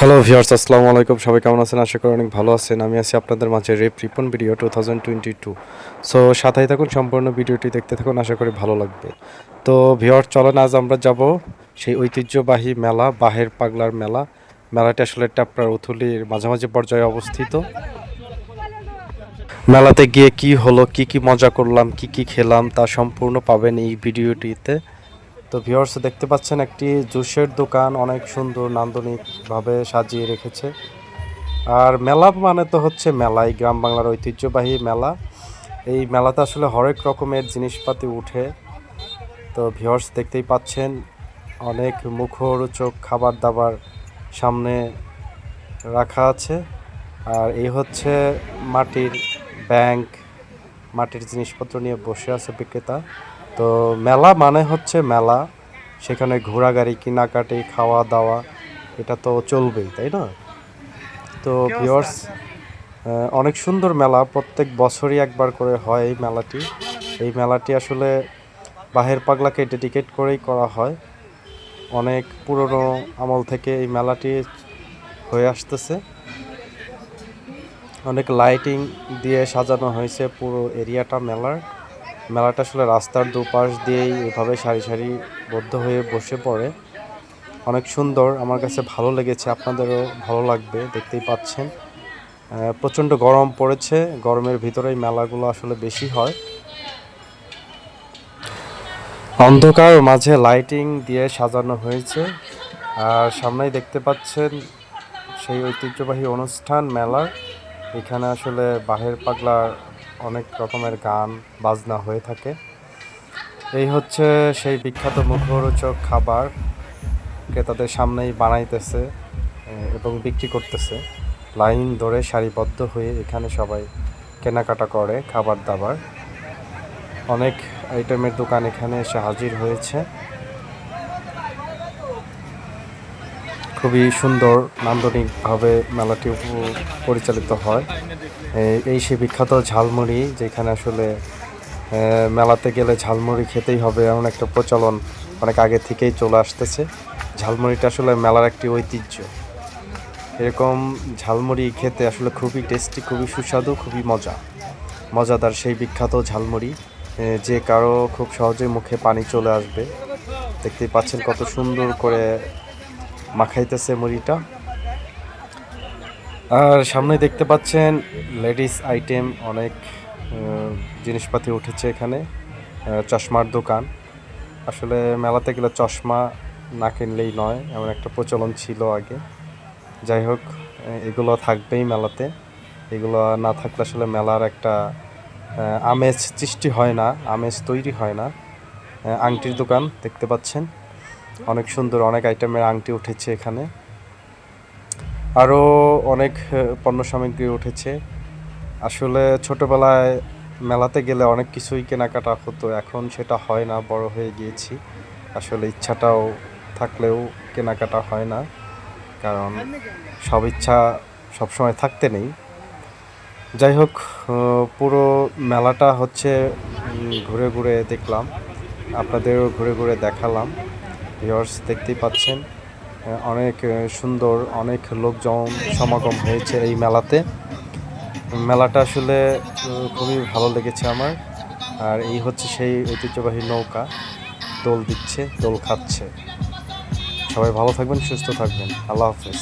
Hello viewers আসসালামু আলাইকুম। সবাই কেমন আছেন? আশা করি অনেক ভালো আছেন। আমি আছি আপনাদের মাঝে rape Ripon video two thousand twenty two so সাথেই থাকুন, সম্পূর্ণ ভিডিওটি দেখতে থাকুন, আশা করি ভালো লাগবে। তো ভিউয়ার্স চলেন, আজ আমরা যাব সেই ঐতিহ্যবাহী মেলা, বাহের পাগলার মেলা। মেলাটি আসলে টাপড়ার উথুলির মাঝামাঝি পর্যায়ে অবস্থিত। মেলাতে গিয়ে কি হলো, কি কি মজা করলাম, কি কি খেলাম, তা সম্পূর্ণ পাবেন এই ভিডিওটিতে। তো ভিউয়ার্স দেখতে পাচ্ছেন একটি জুসের দোকান, অনেক সুন্দর নান্দনিকভাবে সাজিয়ে রেখেছে। আর মেলা মানে তো হচ্ছে মেলাই গ্রাম বাংলার ঐতিহ্যবাহী মেলা। এই মেলাতে আসলে হরেক রকমের জিনিসপাতি উঠে। তো ভিউয়ার্স দেখতেই পাচ্ছেন অনেক মুখরোচক খাবার দাবার সামনে রাখা আছে। আর এই হচ্ছে মাটির ব্যাংক, মাটির জিনিসপত্র নিয়ে বসে আছে বিক্রেতা। তো মেলা মানে হচ্ছে মেলা। সেখানে ঘোরাগাড়ি কেনাকাটি খাওয়া দাওয়া এটা তো চলবেই তাই না? তো ভিওর্স অনেক সুন্দর মেলা প্রত্যেক বছরই একবার করে হয় এই মেলাটি। এই মেলাটি আসলে বাহের পাগলাকে ডেডিকেট করেই করা হয়। অনেক পুরনো আমল থেকে এই মেলাটি হয়ে আসতেছে। অনেক লাইটিং দিয়ে সাজানো হয়েছে পুরো এরিয়াটা মেলার। মেলাটা আসলে রাস্তার দুপাশ দিয়েই এভাবে সারি সারি বদ্ধ হয়ে বসে পড়ে। অনেক সুন্দর, আমার কাছে ভালো লেগেছে, আপনাদেরও ভালো লাগবে, দেখতেই পাচ্ছেন। প্রচণ্ড গরম পড়েছে, গরমের ভিতরেই মেলাগুলো আসলে বেশি হয়। অন্ধকার মাঝে লাইটিং দিয়ে সাজানো হয়েছে, আর সামনেই দেখতে পাচ্ছেন সেই ঐতিহ্যবাহী অনুষ্ঠান, মেলার। এখানে আসলে বাহের পাগলার অনেক রকমের গান, বাজনা হয়ে থাকে। এই হচ্ছে সেই বিখ্যাত মুখরোচক খাবার ক্রেতাদের সামনেই বানাইতেছে এবং বিক্রি করতেছে। লাইন ধরে সারিবদ্ধ হয়ে এখানে সবাই কেনাকাটা করে খাবার দাবার। অনেক আইটেমের দোকান এখানে এসে হাজির হয়েছে। খুবই সুন্দর নান্দনিকভাবে মেলাটি পরিচালিত হয়। এই- সে বিখ্যাত ঝালমুড়ি, যেখানে আসলে মেলাতে গেলে ঝালমুড়ি খেতেই হবে এমন একটা প্রচলন অনেক আগে থেকেই চলে আসতেছে। ঝালমুড়িটা আসলে মেলার একটি ঐতিহ্য। এরকম ঝালমুড়ি খেতে আসলে খুবই টেস্টি, খুবই সুস্বাদু, খুবই মজা। মজাদার সেই বিখ্যাত ঝালমুড়ি যে কারও খুব সহজেই মুখে পানি চলে আসবে। দেখতেই পাচ্ছেন কত সুন্দর করে মাখাইতেছে মুড়িটা। আর সামনে দেখতে পাচ্ছেন লেডিস আইটেম অনেক জিনিসপাতি উঠেছে এখানে চশমার দোকান। আসলে মেলাতে গেলে চশমা না কিনলেই নয়, এমন একটা প্রচলন ছিল আগে। যাই হোক এগুলো থাকবেই মেলাতে। এগুলো না থাকলে আসলে মেলার একটা আমেজ সৃষ্টি হয় না, আমেজ তৈরি হয় না। আংটির দোকান দেখতে পাচ্ছেন। অনেক সুন্দর, অনেক আইটেমের আংটি উঠেছে এখানে। আরও অনেক পণ্য সামগ্রী উঠেছে। আসলে ছোটবেলায় মেলাতে গেলে অনেক কিছুই কেনাকাটা হতো, এখন সেটা হয় না, বড় হয়ে গিয়েছি। আসলে ইচ্ছাটাও থাকলেও কেনাকাটা হয় না, কারণ সব ইচ্ছা সবসময় থাকতে নেই। যাই হোক পুরো মেলাটা হচ্ছে ঘুরে ঘুরে দেখলাম, আপনাদেরও ঘুরে ঘুরে দেখালাম। ভিউয়ার্স দেখতেই পাচ্ছেন অনেক সুন্দর অনেক লোকজন সমাগম হয়েছে এই মেলাতে। মেলাটা আসলে খুবই ভালো লেগেছে আমার। আর এই হচ্ছে সেই ঐতিহ্যবাহী নৌকা, দোল দিচ্ছে, দোল খাচ্ছে। সবাই ভালো থাকবেন, সুস্থ থাকবেন। আল্লাহ হাফেজ।